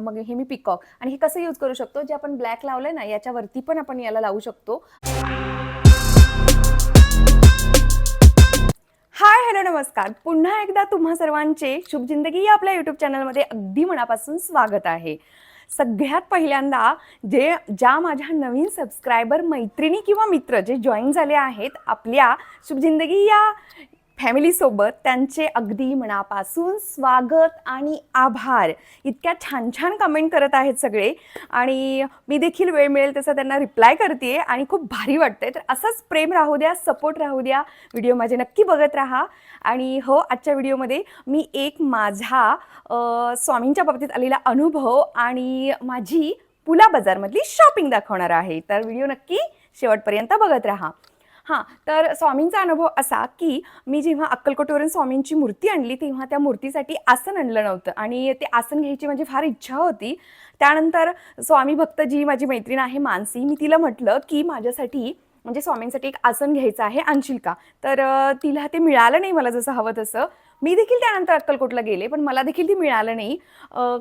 मग हे मी पिकॉक. आणि हे कसं यूज करू शकतो? जे आपण ब्लॅक लावलंय ना याच्यावरती पण आपण याला लावू शकतो. हाय हॅलो नमस्कार. पुन्हा एकदा तुम्हा सर्वांचे शुभ जिंदगी या आपल्या यूट्यूब चॅनलमध्ये अगदी मनापासून स्वागत आहे. सगळ्यात पहिल्यांदा जे ज्या माझ्या नवीन सबस्क्रायबर मैत्रिणी किंवा मित्र जे जॉईन झाले आहेत आपल्या शुभ जिंदगी या फॅमिलीसोबत त्यांचे अगदी मनापासून स्वागत आणि आभार. इतक्या छान छान कमेंट करत आहेत सगळे. आणि मी देखील वेळ मिळेल तसं त्यांना रिप्लाय करते आणि खूप भारी वाटतंय. तर असंच प्रेम राहू द्या सपोर्ट राहू द्या. व्हिडिओ माझे नक्की बघत राहा. आणि हो आजच्या व्हिडिओमध्ये मी एक माझा स्वामींच्या बाबतीत आलेला अनुभव आणि माझी पुला बाजारमधली शॉपिंग दाखवणार आहे. तर व्हिडिओ नक्की शेवटपर्यंत बघत राहा. हां तर स्वामींचा अनुभव असा की मी जेव्हा अक्कलकोटवरून स्वामींची मूर्ती आणली तेव्हा त्या मूर्तीसाठी आसन आणलं नव्हतं. आणि ते आसन घ्यायची माझी फार इच्छा होती. त्यानंतर स्वामी भक्त जी माझी मैत्रीण आहे मानसी मी तिला म्हटलं की माझ्यासाठी म्हणजे स्वामींसाठी एक आसन घ्यायचं आहे आणशील का? तर तिला ते मिळालं नाही मला जसं हवं तसं. मी देखील त्यानंतर अक्कलकोटला गेले पण मला देखील ते मिळालं नाही.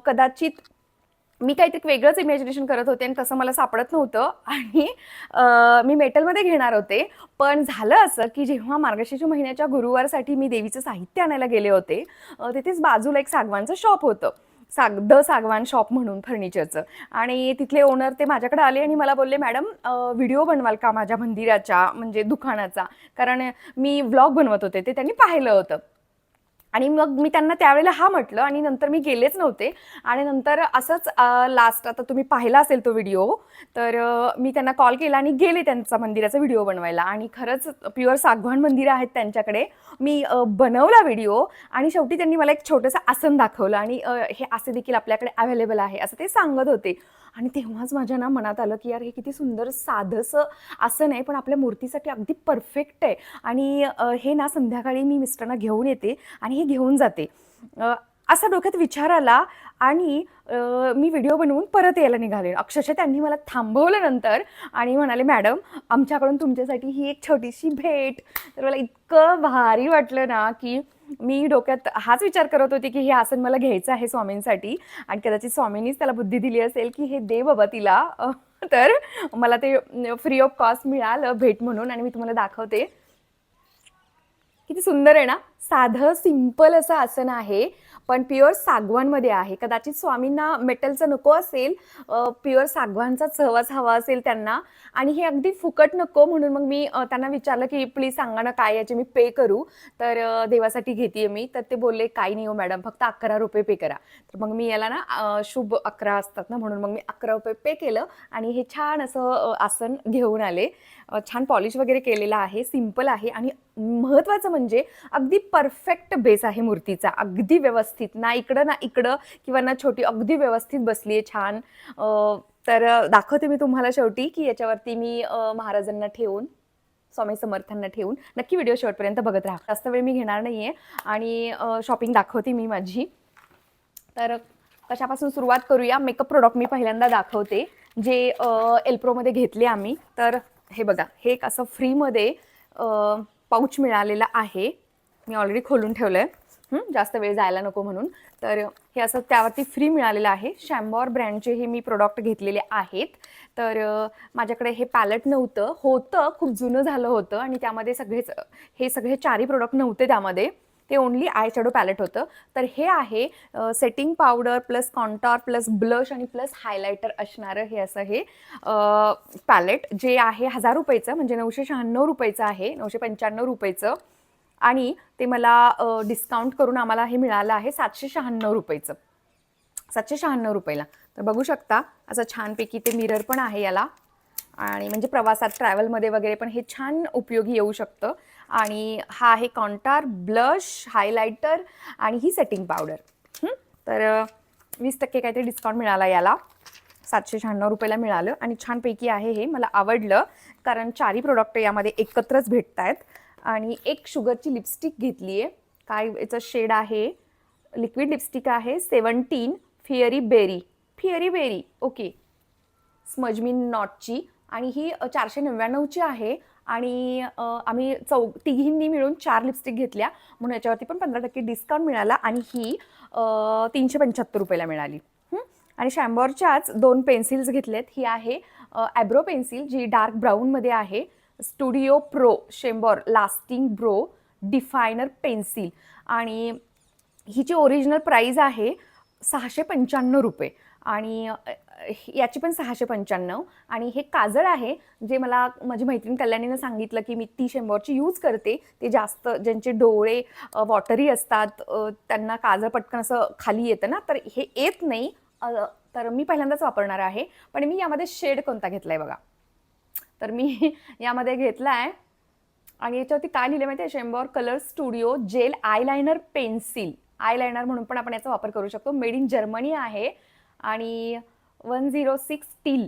कदाचित मी काहीतरी वेगळंच इमॅजिनेशन करत होते आणि तसं मला सापडत नव्हतं. आणि मी मेटलमध्ये घेणार होते. पण झालं असं की जेव्हा मार्गशीर्ष महिन्याच्या गुरुवारसाठी मी देवीचं साहित्य आणायला गेले होते तिथेच बाजूला एक सागवानचं शॉप होतं. साग द सागवान शॉप म्हणून फर्निचरचं आणि तिथले ओनर ते माझ्याकडे आले आणि मला बोलले मॅडम व्हिडिओ बनवाल का माझ्या मंदिराच्या म्हणजे दुकानाचा? कारण मी व्लॉग बनवत होते ते त्यांनी पाहिलं होतं. आणि मग मी त्यांना त्यावेळेला हा म्हटलं आणि नंतर मी गेलेच नव्हते. आणि नंतर असंच लास्ट आता तुम्ही पाहिला असेल तो व्हिडिओ तर मी त्यांना कॉल केला आणि गेले त्यांचा मंदिराचा व्हिडिओ बनवायला. आणि खरंच प्युअर सागवान मंदिरं आहेत त्यांच्याकडे. मी बनवला व्हिडिओ आणि शेवटी त्यांनी मला एक छोटंसं आसन दाखवलं आणि हे असे देखील आपल्याकडे अवेलेबल आहे असं ते सांगत होते. आणि तेव्हाच माझ्या ना मनात आलं की यार हे किती सुंदर साधंसं आसन आहे पण आपल्या मूर्तीसाठी अगदी परफेक्ट आहे. आणि हे ना संध्याकाळी मी मिस्टरांना घेऊन येते आणि हे घेऊन जाते. असा डोक्यात विचार आला आणि मी व्हिडिओ बनवून परत यायला निघाले. अक्षरशः त्यांनी मला थांबवलं नंतर आणि म्हणाले मॅडम आमच्याकडून तुमच्यासाठी ही एक छोटीशी भेट. तर मला इतकं भारी वाटलं ना की मी डोक्यात हाच विचार करत होते की हे आसन मला घ्यायचं आहे स्वामींसाठी आणि कदाचित स्वामींनीच त्याला बुद्धी दिली असेल की हे दे बाबा तिला. तर मला ते फ्री ऑफ कॉस्ट मिळालं भेट म्हणून आणि मी तुम्हाला दाखवते. किती सुंदर आहे ना? साधं सिंपल असं आसन आहे. पण प्युअर सागवानमध्ये आहे. कदाचित स्वामींना मेटलचं नको असेल प्युअर सागवानचाच सहवास हवा असेल त्यांना. आणि हे अगदी फुकट नको म्हणून मग मी त्यांना विचारलं की प्लीज सांगा ना काय याचे मी पे करू. तर देवासाठी घेते मी. तर ते बोलले काही नाही हो मॅडम फक्त अकरा रुपये पे करा. तर मग मी याला ना शुभ अकरा असतात ना म्हणून मग मी अकरा रुपये पे केलं. आणि हे छान असं आसन घेऊन आले. छान पॉलिश वगैरे केलेलं आहे सिंपल आहे. आणि महत्त्वाचं म्हणजे अगदी परफेक्ट बेस आहे मूर्तीचा. अगदी व्यवस्थित. ना इकडं ना इकडं किंवा ना छोटी. अगदी व्यवस्थित बसली आहे छान तर दाखवते मी तुम्हाला शेवटी की याच्यावरती मी महाराजांना ठेवून स्वामी समर्थांना ठेवून नक्की व्हिडिओ शेवटपर्यंत बघत राहा. जास्त वेळ मी घेणार नाही आहे आणि शॉपिंग दाखवते मी माझी. तर कशापासून सुरुवात करूया? मेकअप प्रोडक्ट मी पहिल्यांदा दाखवते जे एल्प्रोमध्ये घेतले आम्ही. तर हे बघा हे एक असं फ्रीमध्ये पाऊच मिळालेला आहे. मी ऑलरेडी खोलून ठेवलं आहे जास्त वेळ जायला नको म्हणून. तर हे असं त्यावरती फ्री मिळालेलं आहे. शॅम्बॉर ब्रँडचे हे मी प्रोडक्ट घेतलेले आहेत. तर माझ्याकडे हे पॅलेट नव्हतं. होतं खूप जुनं झालं होतं आणि त्यामध्ये सगळेच हे सगळे चारही प्रोडक्ट नव्हते त्यामध्ये. ते ओनली आय शॅडो पॅलेट होतं. तर हे आहे setting powder plus contour plus blush आणि प्लस हायलायटर असणारं हे असं हे पॅलेट जे आहे हजार रुपयेचं म्हणजे नऊशे शहाण्णव रुपयेचं आहे नऊशे पंच्याण्णव रुपयेचं. आणि ते मला डिस्काउंट करून आम्हाला हे मिळालं आहे सातशे शहाण्णव रुपयेचं. सातशे शहाण्णव रुपयाला. तर बघू शकता असं छानपैकी ते मिरर पण आहे याला. आणि म्हणजे प्रवासात ट्रॅव्हलमध्ये वगैरे पण हे छान उपयोगी येऊ शकतं. आणि हा आहे कॉन्टार ब्लश हायलायटर आणि ही सेटिंग पावडर तर वीस टक्के काहीतरी डिस्काउंट मिळाला याला. सातशे शहाण्णव रुपयाला मिळालं आणि छानपैकी आहे हे. मला आवडलं कारण चारही प्रोडक्ट यामध्ये एकत्रच भेटत आहेत आणि एक शुगरची लिपस्टिक घेतली आहे. काय याचं शेड आहे? लिक्विड लिपस्टिक आहे. Seventeen fiery berry fiery berry okay smudge me नॉटची आणि ही चारशे नव्याण्णवची आहे आणि आम्ही चौ तिघींनी मिळून चार लिपस्टिक घेतल्या. म्हणून याच्यावरती पण पंधरा टक्के डिस्काउंट मिळाला आणि ही तीनशे पंच्याहत्तर रुपयाला मिळाली. आणि शॅम्बॉरच्याच दोन पेन्सिल्स घेतल्यात ही आहे ॲब्रो पेन्सिल जी डार्क ब्राऊनमध्ये आहे. Studio pro Chambor lasting brow definer pencil. आणि हिची ओरिजिनल प्राईज आहे सहाशे पंच्याण्णव रुपये. आणि याची पण सहाशे पंच्याण्णव. आणि हे काजळ आहे जे मला माझी मैत्रीण कल्याणीनं सांगितलं की मी ती शेंबॉरची यूज करते. ते जास्त ज्यांचे डोळे वॉटरी असतात त्यांना काजळ पटकन असं खाली येतं ना तर हे येत नाही. तर मी पहिल्यांदाच वापरणार आहे. पण मी यामध्ये शेड कोणता घेतला आहे बघा. तर मी यामध्ये घेतला आहे आणि याच्यावरती काय लिहिलं माहिती आहे Chambor colour studio gel eyeliner pencil. Eyeliner म्हणून पण आपण याचा वापर करू शकतो. मेड इन जर्मनी आहे. आणि one zero six teal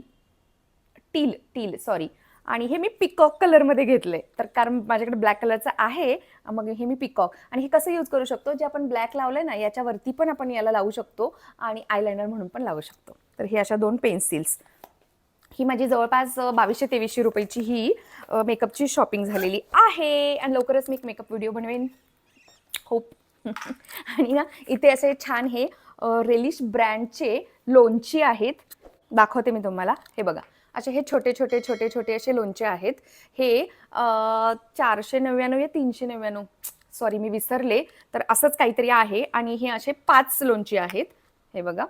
teal teal sorry आणि हे मी पिकॉक कलरमध्ये घेतले तर कारण माझ्याकडे ब्लॅक कलरचं आहे मग हे मी पिकॉक आणि हे कसं यूज करू शकतो? जे आपण ब्लॅक लावलं ना याच्यावरती पण आपण याला लावू शकतो आणि आयलायनर म्हणून पण लावू शकतो. तर हे अशा दोन पेन्सिल्स ही माझी जवळपास बावीसशे तेवीसशे रुपयेची ही मेकअपची शॉपिंग झालेली आहे. आणि लवकरच मी एक मेकअप व्हिडिओ बनवेन. होप आणि ना इथे असे छान हे रेलिश ब्रँडचे लोणची आहेत. दाखवते मी तुम्हाला. हे बघा. असे हे छोटे छोटे छोटे छोटे असे लोणचे आहेत. हे चारशे नव्याण्णव या तीनशे नव्याण्णव. सॉरी मी विसरले. तर असंच काहीतरी आहे आणि हे असे पाच लोणची आहेत. हे बघा.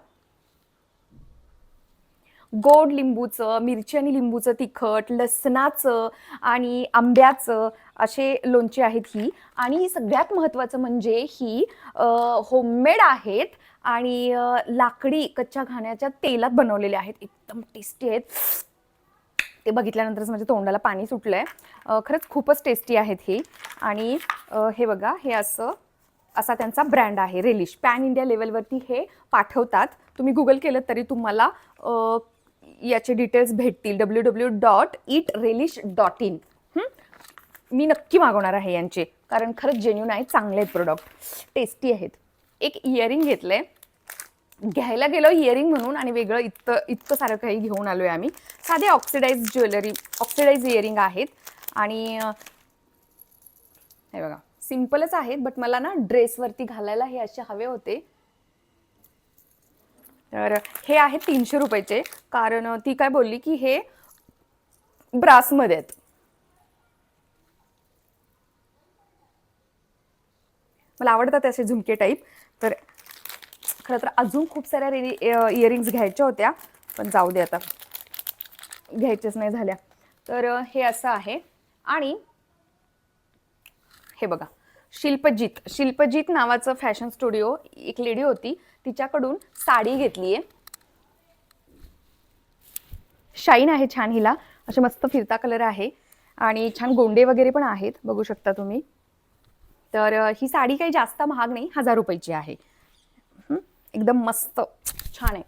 गोड लिंबूचं मिरची आणि लिंबूचं तिखट लसणाचं आणि आंब्याचं असे लोणचे आहेत ही. आणि सगळ्यात महत्त्वाचं म्हणजे ही होममेड आहेत आणि लाकडी कच्च्या घाण्याच्या तेलात बनवलेले आहेत. एकदम टेस्टी आहेत. ते बघितल्यानंतरच माझ्या तोंडाला पाणी सुटलं आहे खरंच खूपच टेस्टी आहेत ही. आणि हे बघा हे असं असा त्यांचा ब्रँड आहे रेलिश पॅन इंडिया लेवलवरती हे पाठवतात. तुम्ही गुगल केलं तरी तुम्हाला याचे डिटेल्स भेटतील. W W dot eat relish dot in मी नक्की मागवणार आहे यांचे. कारण खरंच जेन्युन आहे चांगले आहेत प्रोडक्ट टेस्टी आहेत. एक इयरिंग घेतलंय. घ्यायला गेलो इयरिंग म्हणून आणि वेगळं इतकं इतकं सारं काही घेऊन आलो आहे आम्ही. साधे ऑक्सिडाईज ज्वेलरी ऑक्सिडाईज इयरिंग आहेत. आणि हे बघा सिम्पलच आहेत बट मला ना ड्रेसवरती घालायला हे असे हवे होते. तर हे आहे तीनशे रुपयाचे. कारण ती काय बोलली की हे ब्रासमध्ये आहेत. मला आवडतात असे झुमके टाईप तर खरं तर अजून खूप साऱ्या रेडी इयरिंग्स घ्यायच्या होत्या पण जाऊ दे आता. घ्यायच्याच नाही झाल्या. तर हे असं आहे. आणि हे बघा शिल्पजीत. शिल्पजीत नावाचं फॅशन स्टुडिओ एक लेडी होती. तिच्याकडून साडी घेतली आहे शाईन आहे छान हिला. असे मस्त फिरता कलर आहे. आणि छान गोंडे वगैरे पण आहेत. बघू शकता तुम्ही. तर ही साडी काही जास्त महाग नाही हजार रुपयाची आहे. एकदम मस्त. छान आहे.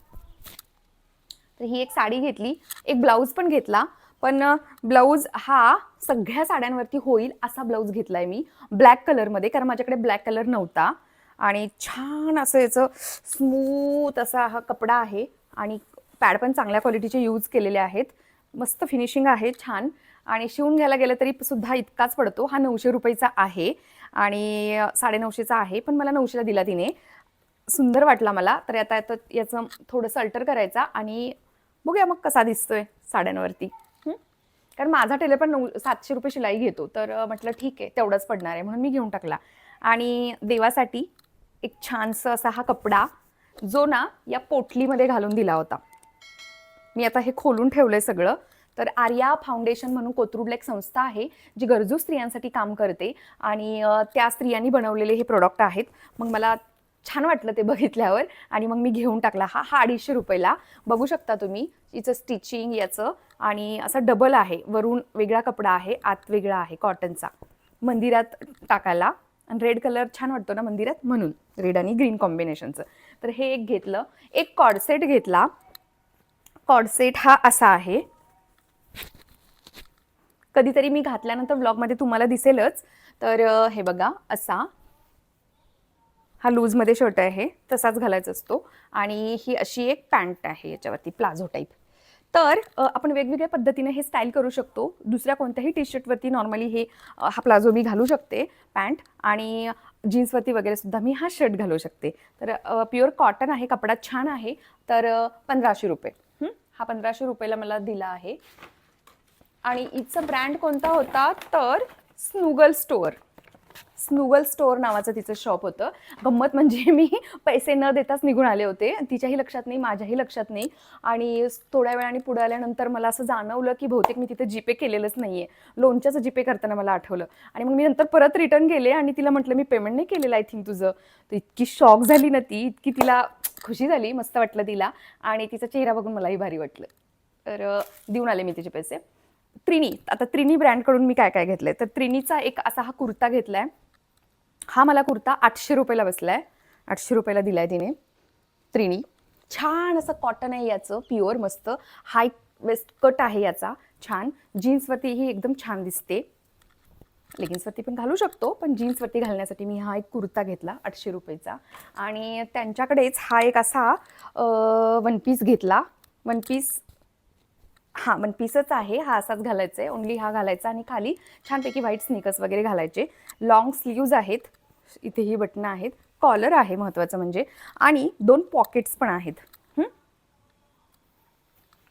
तर ही एक साडी घेतली. एक ब्लाऊज पण घेतला. पण ब्लाऊज हा सगळ्या साड्यांवरती होईल असा ब्लाऊज घेतला आहे मी. ब्लॅक कलरमध्ये कारण माझ्याकडे ब्लॅक कलर नव्हता. आणि छान असं याचं स्मूथ असा हा कपडा आहे. आणि पॅड पण चांगल्या क्वालिटीचे यूज केलेले आहेत. मस्त फिनिशिंग आहे छान. आणि शिवून घ्यायला गेलं तरी सुद्धा इतकाच पडतो. हा नऊशे रुपयेचा आहे. आणि साडेनऊशेचा आहे पण मला नऊशेला दिला तिने. सुंदर वाटला मला तर आता आता याचं थोडंसं अल्टर करायचा आणि बघूया मग कसा दिसतोय साड्यांवरती. कारण माझा टेलर पण नऊ सातशे रुपये शिलाई घेतो तर म्हटलं ठीक आहे तेवढंच पडणार आहे म्हणून मी घेऊन टाकला. आणि देवासाठी एक छानसं असा हा कपडा जो ना या पोटलीमध्ये घालून दिला होता. मी आता हे खोलून ठेवलं आहे सगळं. तर आर्या फाउंडेशन म्हणून कोथरूडला एक संस्था आहे जी गरजू स्त्रियांसाठी काम करते आणि त्या स्त्रियांनी बनवलेले हे प्रोडक्ट आहेत. मग मला छान वाटलं ते बघितल्यावर आणि मग मी घेऊन टाकला हा हा अडीचशे रुपयाला. बघू शकता तुम्ही हिचं स्टिचिंग याचं आणि असा डबल आहे वरून वेगळा कपडा आहे आत वेगळा आहे कॉटनचा मंदिरात टाकायला आणि रेड कलर छान वाटतो ना मंदिरात? म्हणून. रेड आणि ग्रीन कॉम्बिनेशनचं तर हे एक घेतलं. एक कॉडसेट घेतला. कॉडसेट हा असा आहे. कधीतरी मी घातल्यानंतर ब्लॉगमध्ये तुम्हाला दिसेलच. तर हे बघा असा हा लूजमध्ये शर्ट आहे तसाच घालायचा असतो. आणि ही अशी एक पॅन्ट आहे याच्यावरती प्लाझो टाईप. तर आपण वेगवेगळ्या पद्धतीने हे स्टाईल करू शकतो. दुसऱ्या कोणत्याही टी शर्टवरती नॉर्मली हे हा प्लाझो मी घालू शकते पॅन्ट. आणि जीन्सवरती वगैरे सुद्धा मी हा शर्ट घालू शकते. तर प्युअर कॉटन आहे कपडा छान आहे. तर पंधराशे रुपये. हा पंधराशे रुपयाला मला दिला आहे. आणि इथचा ब्रँड कोणता होता? तर स्नुगल स्टोअर स्नुगल स्टोअर नावाचं तिचं शॉप होतं. गंमत म्हणजे मी पैसे न देताच निघून आले होते. तिच्याही लक्षात नाही माझ्याही लक्षात नाही. आणि थोड्या वेळाने पुढे आल्यानंतर मला असं जाणवलं की बहुतेक मी तिथे जीपे केलेलंच नाही आहे लोणच्याचं जीपे करताना मला आठवलं. आणि मग मी नंतर परत रिटर्न गेले आणि तिला म्हटलं मी पेमेंट नाही केलेलं आय थिंक तुझं. तर इतकी शॉक झाली ना ती. इतकी तिला खुशी झाली मस्त वाटलं तिला. आणि तिचा चेहरा बघून मलाही भारी वाटलं. तर देऊन आले मी तिचे पैसे. त्रिनी आता त्रिनी ब्रँडकडून मी काय काय घेतलं आहे तर त्रिनीचा एक असा हा कुर्ता घेतलाय. हा मला कुर्ता आठशे रुपयाला बसलाय. आठशे रुपयाला दिलाय तिने. त्रिणी. छान असं कॉटन आहे याचं प्युअर मस्त. हाय वेस्ट कट आहे याचा. छान. जीन्सवरती ही एकदम छान दिसते. लेगिन्सवरती पण घालू शकतो पण जीन्सवरती घालण्यासाठी मी हा एक कुर्ता घेतला आठशे रुपयेचा. आणि त्यांच्याकडेच हा एक असा वन पीस घेतला. वन पीस हां वन पीसच आहे. हा असाच घालायचा आहे ओनली हा घालायचा आणि खाली छानपैकी व्हाईट स्निकर्स वगैरे घालायचे. लॉंग स्लीव्ज आहेत. इथेही बटणं आहेत. कॉलर आहे महत्त्वाचं म्हणजे. आणि दोन पॉकेट्स पण आहेत.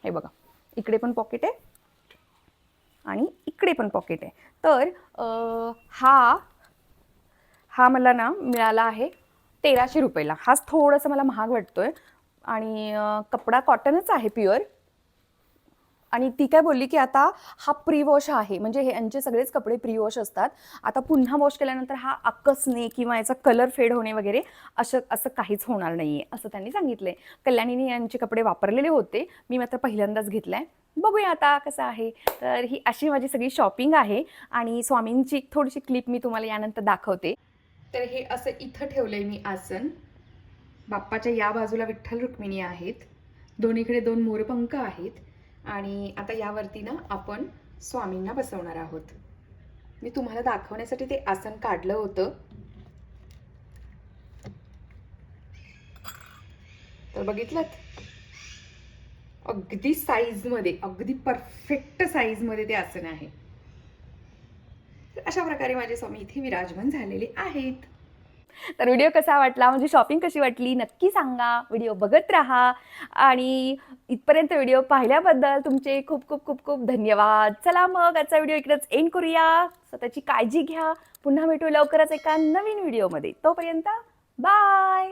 हे? बघा. इकडे पण पॉकेट आहे. आणि इकडे पण पॉकेट आहे. तर हा हा मला ना मिळाला आहे तेराशे रुपयाला. हाच थोडंसं मला महाग वाटतो आहे आणि कपडा कॉटनच आहे प्युअर आणि ती काय बोलली की आता हा प्री वॉश आहे. म्हणजे हे यांचे सगळेच कपडे प्री वॉश असतात. आता पुन्हा वॉश केल्यानंतर हा आकसणे किंवा याचा कलर फेड होणे वगैरे असं असं काहीच होणार नाही आहे असं त्यांनी सांगितलं आहे कल्याणीने यांचे कपडे वापरलेले होते. मी मात्र पहिल्यांदाच घेतलाय. बघूया आता कसं आहे. तर ही अशी माझी सगळी शॉपिंग आहे आणि स्वामींची एक थोडीशी क्लिप मी तुम्हाला यानंतर दाखवते. तर हे असं इथं ठेवलंय मी आसन. बाप्पाच्या या बाजूला विठ्ठल रुक्मिणी आहेत. दोन्हीकडे दोन मोरपंख आहेत. आणि आता यावरती ना आपण स्वामींना बसवणार आहोत. मी तुम्हाला दाखवण्यासाठी ते आसन काढलं होतं. तर बघितलं अगदी साईजमध्ये अगदी परफेक्ट साईजमध्ये ते आसन आहे. तर अशा प्रकारे माझे स्वामी इथे विराजमान झालेले आहेत. तर व्हिडिओ कसा वाटला? म्हणजे शॉपिंग कशी वाटली? नक्की सांगा. व्हिडिओ बघत राहा. आणि इथपर्यंत व्हिडिओ पाहिल्याबद्दल तुमचे खूप खूप खूप खूप धन्यवाद. चला मग आजचा व्हिडिओ इकडेच एंड करूया. स्वतःची काळजी घ्या. पुन्हा भेटू लवकरच एका नवीन व्हिडिओमध्ये तोपर्यंत बाय